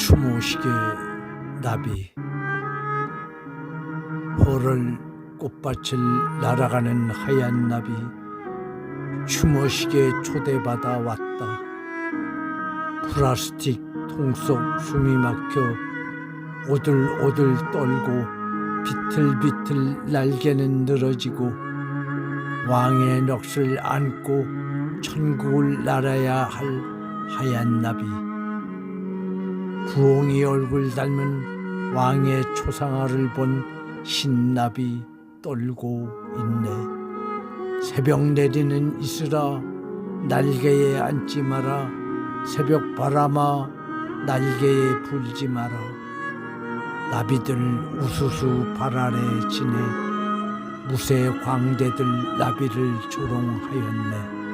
추모시계 나비. 호를 꽃밭을 날아가는 하얀 나비 추모시계 초대받아 왔다. 플라스틱 통 속 숨이 막혀 오들오들 떨고 비틀비틀 날개는 늘어지고 왕의 넋을 안고 천국을 날아야 할 하얀 나비 부엉이 얼굴 닮은 왕의 초상화를 본 신나비 떨고 있네. 새벽 내리는 이슬아 날개에 앉지 마라. 새벽 바람아 날개에 불지 마라. 나비들 우수수 발 아래 지내. 무쇠 광대들 나비를 조롱하였네